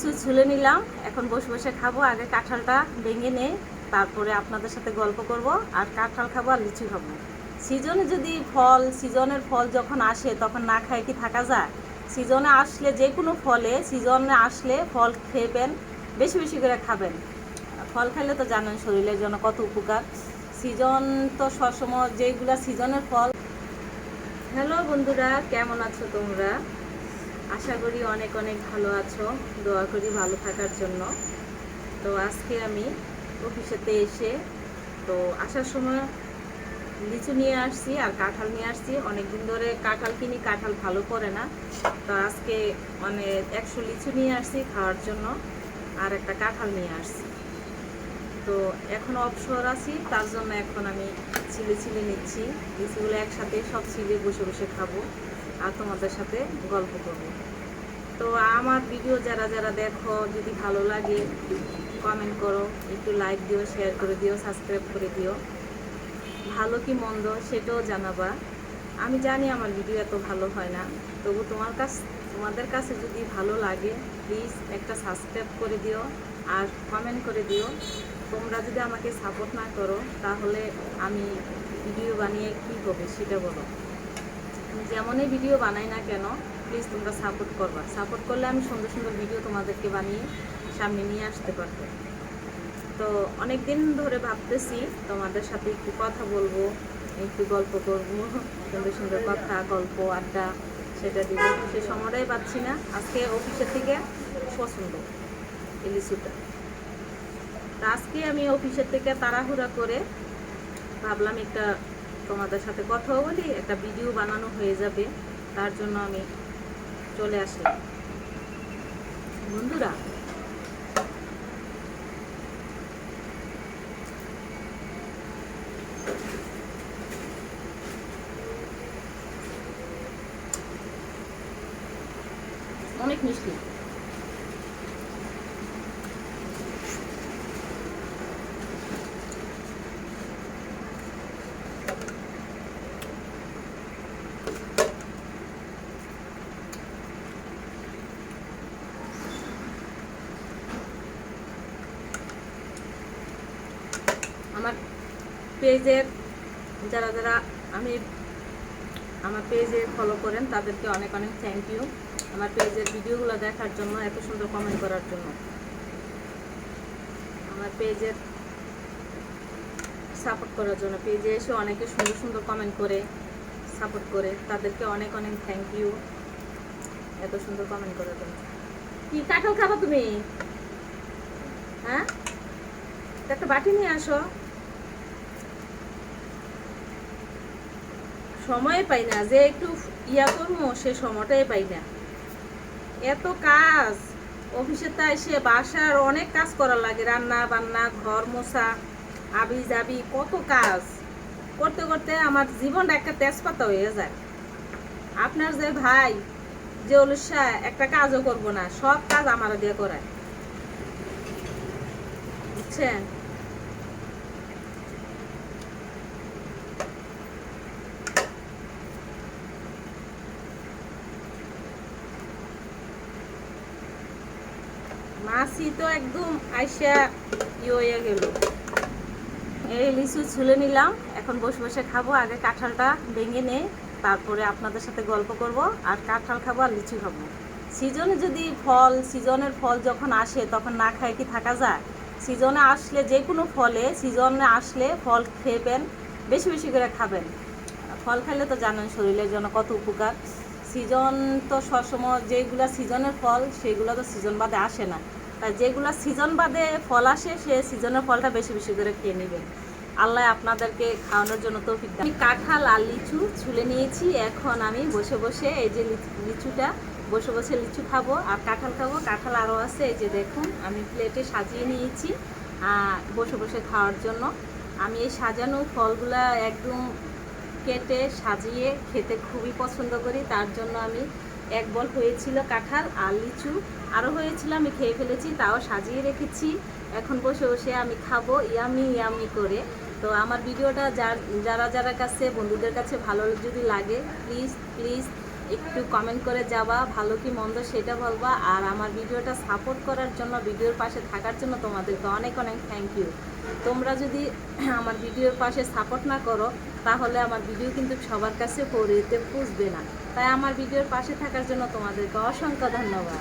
কিছু ছুলে নিলাম। এখন বসে বসে খাব। আগে কাঁঠালটা ভেঙে নেই, তারপরে আপনাদের সাথে গল্প করব। আর কাঁঠাল খাব আর লিচু খাব। সিজনে যদি ফল, সিজনের ফল যখন আসে, তখন না খায় কি থাকা যায়? সিজনে আসলে যে কোনো ফলে, সিজনে আসলে ফল খেবেন, বেশি বেশি করে খাবেন। ফল খেলে তো জানেন শরীরের জন্য কত উপকার। সিজন তো সবসময় যেগুলা সিজনের ফল। হ্যালো বন্ধুরা, কেমন আছো তোমরা? আশা করি অনেক অনেক ভালো আছো। দোয়া করি ভালো থাকার জন্য। তো আজকে আমি অফিসেতে এসে, তো আসার সময় লিচু নিয়ে আসছি আর কাঁঠাল নিয়ে আসছি। অনেক দিন ধরে কাঁঠাল কিনি, কাঁঠাল ভালো পড়ে না। তো আজকে মানে একশো লিচু নিয়ে আসছি খাওয়ার জন্য আর একটা কাঁঠাল নিয়ে আসছি। তো এখন অবসর আছি, তার জন্য এখন আমি ছিলে ছিলে নিচ্ছি। লিচুগুলো একসাথে সব ছিলে বসে বসে খাব। আর তোমাদের সাথে গল্প করব। তো আমার ভিডিও যারা যারা দেখো, যদি ভালো লাগে কমেন্ট করো, একটু লাইক দিও শেয়ার করে দিও সাবস্ক্রাইব করে দিও। ভালো কি মন্দ সেটাও জানাবা। আমি জানি আমার ভিডিও এত ভালো হয় না, তবু তোমার কাছ, তোমাদের কাছে যদি ভালো লাগে প্লিজ একটা সাবস্ক্রাইব করে দিও আর কমেন্ট করে দিও। তোমরা যদি আমাকে সাপোর্ট না করো, তাহলে আমি ভিডিও বানিয়ে কী হবে সেটা বলো। যেমনই ভিডিও বানাই না কেন প্লিজ তোমরা সাপোর্ট করবা। সাপোর্ট করলে আমি সুন্দর সুন্দর ভিডিও তোমাদেরকে বানিয়ে সামনে নিয়ে আসতে পারব। তো অনেক দিন ধরে ভাবতেছি তোমাদের সাথে একটু কথা বলব, একটু গল্প করব, সুন্দর সুন্দর কথা, গল্প, আড্ডা সেটা দিব। সে সময়টাই পাচ্ছি না। আজকে অফিসের থেকে পছন্দ এই তা আজকে আমি অফিসের থেকে তাড়াহুড়া করে ভাবলাম একটা তোমাদের সাথে কথাও বলি, একটা ভিডিও বানানো হয়ে যাবে, তার জন্য আমি চলে আসলাম বন্ধুরা, অনেক মিষ্টি। আমার পেজের যারা যারা আমি আমার পেজে ফলো করেন, তাদেরকে অনেক অনেক থ্যাংক ইউ আমার পেজের ভিডিওগুলো দেখার জন্য, এত সুন্দর কমেন্ট করার জন্য। আমার পেজের সাপোর্ট করার জন্য, পেজে এসে অনেকে সুন্দর সুন্দর কমেন্ট করে সাপোর্ট করে, তাদেরকে অনেক অনেক থ্যাংক ইউ এত সুন্দর কমেন্ট করার জন্য। কি কাঁঠাল খাবা তুমি? হ্যাঁ? একটা বাটি নিয়ে আসো। সময় পাই না, যে একটু ইয়া করব, সে সময়টাই পাই না। এত কাজ, অফিসে তা এসে বাসার অনেক কাজ করা লাগে, রান্না বান্না, ঘর মোছা, আবি যাবি, কত কাজ। করতে করতে আমার জীবনটা একটা তেজপাতা হয়ে যায়। আপনার যে ভাই, যে অলুসা একটা কাজও করব না, সব কাজ আমার দিয়ে করায়। বুঝছেন? মাসি তো একদম আইসা ই হয়ে গেল। এই লিচু ছুলে নিলাম, এখন বসে বসে খাব, আগে কাঁঠালটা ভেঙে নেই, তারপরে আপনাদের সাথে গল্প করব, আর কাঁঠাল খাব আর লিচু খাব। সিজনে যদি ফল, সিজনের ফল যখন আসে, তখন না খায় কি থাকা যায়? সিজনে আসলে যে কোনো ফলে, সিজনে আসলে ফল খেবেন, বেশি বেশি করে খাবেন। ফল খেলে তো জানেন শরীরের জন্য কত উপকার। সিজন তো সবসময় যেগুলো সিজনের ফল, সেগুলো তো সিজন বাদে আসে না। তাই যেগুলো সিজন বাদে ফল আসে, সে সিজনের ফলটা বেশি বেশি করে খেয়ে নেবেন আল্লাহ আপনাদেরকে খাওয়ানোর জন্য তো আমি কাঁঠাল আর লিচু ছুলে নিয়েছি। এখন আমি বসে বসে এই যে লিচু- লিচুটা, বসে বসে লিচু খাব আর কাঁঠাল খাব। কাঁঠাল আরও আছে, এই যে দেখুন, আমি প্লেটে সাজিয়ে নিয়েছি বসে বসে খাওয়ার জন্য। আমি এই সাজানো ফলগুলা একদম কেটে সাজিয়ে খেতে খুবই পছন্দ করি। তার জন্য আমি এক বল হয়েছিল কাঁঠাল আর লিচু। আরও হয়েছিল, আমি খেয়ে ফেলেছি, তাও সাজিয়ে রেখেছি। এখন বসে বসে আমি খাব, ইয়ামি ইয়ামি করে। তো আমার ভিডিওটা যার যারা যারা কাছে, বন্ধুদের কাছে ভালো যদি লাগে প্লিজ প্লিজ একটু কমেন্ট করে যাবা, ভালো কি মন্দ সেটা বলবা। আর আমার ভিডিওটা সাপোর্ট করার জন্য, ভিডিওর পাশে থাকার জন্য তোমাদেরকে অনেক অনেক থ্যাংক ইউ তোমরা যদি আমার ভিডিওর পাশে সাপোর্ট না করো, তাহলে আমার ভিডিও কিন্তু সবার কাছে পড়ে পুষবে না। তাই আমার ভিডিওর পাশে থাকার জন্য তোমাদেরকে অসংখ্য ধন্যবাদ।